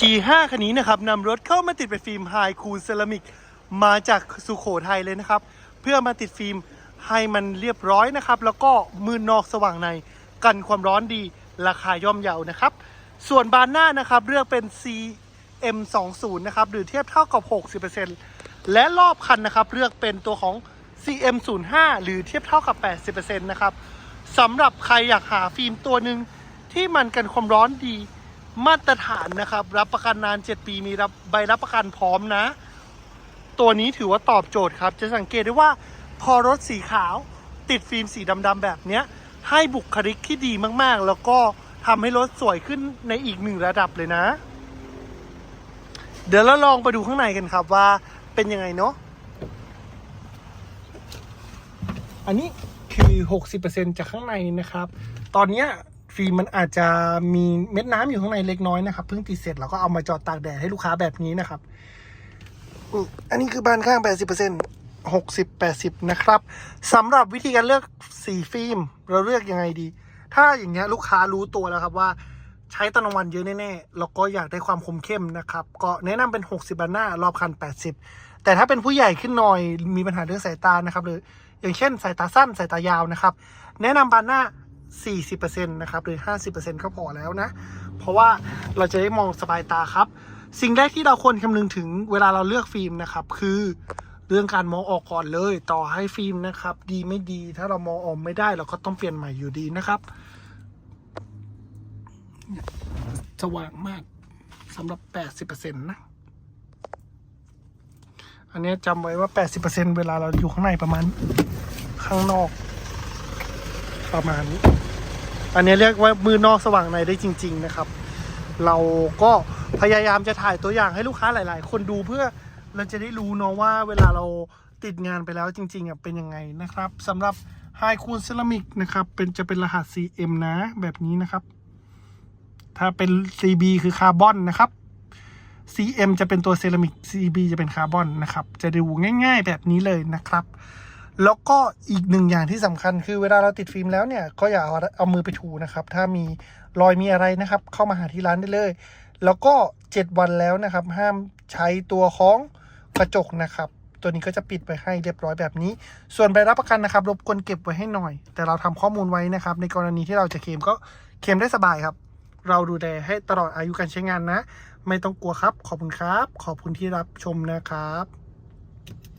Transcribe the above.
G5 คันนี้นะครับนำรถเข้ามาติดเป็นฟิล์มไฮคูลเซรามิกมาจากสุโขทัยเลยนะครับ เพื่อมาติดฟิล์มให้มันเรียบร้อยนะครับ แล้วก็มือนอกสว่างในกันความร้อนดีราคาย่อมเยานะครับ ส่วนบานหน้านะครับเลือกเป็น CM20 นะครับหรือเทียบเท่ากับ 60%และรอบคันนะครับเลือกเป็นตัวของ CM05 หรือเทียบเท่ากับ 80%นะครับสำหรับใครอยากหาฟิล์มตัวหนึ่งที่มันกันความร้อนดี มาตรฐานนะครับ รับประกันนาน 7 ปีมีรับใบรับประกันพร้อมนะ ตัวนี้ถือว่าตอบโจทย์ครับ จะสังเกตได้ว่าพอรถสีขาวติดฟิล์มสีดำๆแบบเนี้ย ให้บุคลิกที่ดีมากๆ แล้วก็ทำให้รถสวยขึ้นในอีกหนึ่งระดับเลยนะ เดี๋ยวเราลองไปดูข้างในกันครับว่าเป็นยังไงเนาะอันนี้คือ 60%จากข้างในนะครับ ตอนเนี้ย ฟิล์มมันอาจจะมีเม็ดน้ำอยู่ข้างในเล็กน้อยนะครับเพิ่งติดเสร็จเราก็เอามาจอดตากแดดให้ลูกค้าแบบนี้นะครับอันนี้คือบานข้าง 80% 60 80 นะครับสำหรับวิธีการเลือกสีฟิล์มเราเลือกยังไงดี ถ้าอย่างเงี้ยลูกค้ารู้ตัวแล้วครับว่าใช้ตอนกลางวันเยอะแน่ๆแล้วก็อยากได้ความคมเข้มนะครับ ก็แนะนำเป็น 60บานหน้ารอบคัน 80 แต่ถ้าเป็นผู้ใหญ่ขึ้นหน่อยมีปัญหาเรื่องสายตานะครับหรืออย่างเช่นสายตาสั้นสายตายาวนะครับ แนะนำบานหน้า 40%นะครับหรือ 50%ก็พอแล้วนะ เพราะว่าเราจะได้มองสบายตาครับ สิ่งแรกที่เราควรคำนึงถึงเวลาเราเลือกฟิล์มนะครับคือเรื่องการมองออกก่อนเลย ต่อให้ฟิล์มนะครับ ดีไม่ดีถ้าเรามองออกไม่ได้เราก็ต้องเปลี่ยนใหม่อยู่ดีนะครับ สว่างมากสำหรับ 80%นะอันนี้จำไว้ว่า 80%เวลาเราอยู่ข้างในประมาณข้างนอก ประมาณนี้ อันนี้เรียกว่ามือนอกสว่างในได้จริง ๆนะครับ เราก็พยายามจะถ่ายตัวอย่างให้ลูกค้าหลาย ๆ คนดูเพื่อเราจะได้รู้เนาะว่าเวลาเราติดงานไปแล้วจริง ๆอะเป็นยังไงนะครับสำหรับ High Cool Ceramic นะครับเป็นจะเป็นรหัส CM นะแบบนี้นะครับ ถ้าเป็น CB คือคาร์บอนนะครับ CM จะเป็นตัวเซรามิก CB จะเป็นคาร์บอนนะครับ จะดูง่าย ๆ แบบนี้เลยนะครับ แล้วก็อีกหนึ่งอย่างที่สำคัญคือเวลาเราติดฟิล์มแล้วเนี่ยก็อย่าเอาเอามือไปถูนะครับ ถ้ามีรอยมีอะไรนะครับ เข้ามาหาที่ร้านได้เลย แล้วก็ 7 วันแล้วนะครับ ห้ามใช้ตัวของกระจกนะครับ ตัวนี้ก็จะปิดไปให้เรียบร้อยแบบนี้ ส่วนใบรับประกันนะครับ รบกวนเก็บไว้ให้หน่อย แต่เราทำข้อมูลไว้นะครับ ในกรณีที่เราจะเคลมก็เคลมได้สบายครับ เราดูแลให้ตลอดอายุการใช้งานนะ ไม่ต้องกลัวครับ ขอบคุณครับ ขอบคุณที่รับชมนะครับ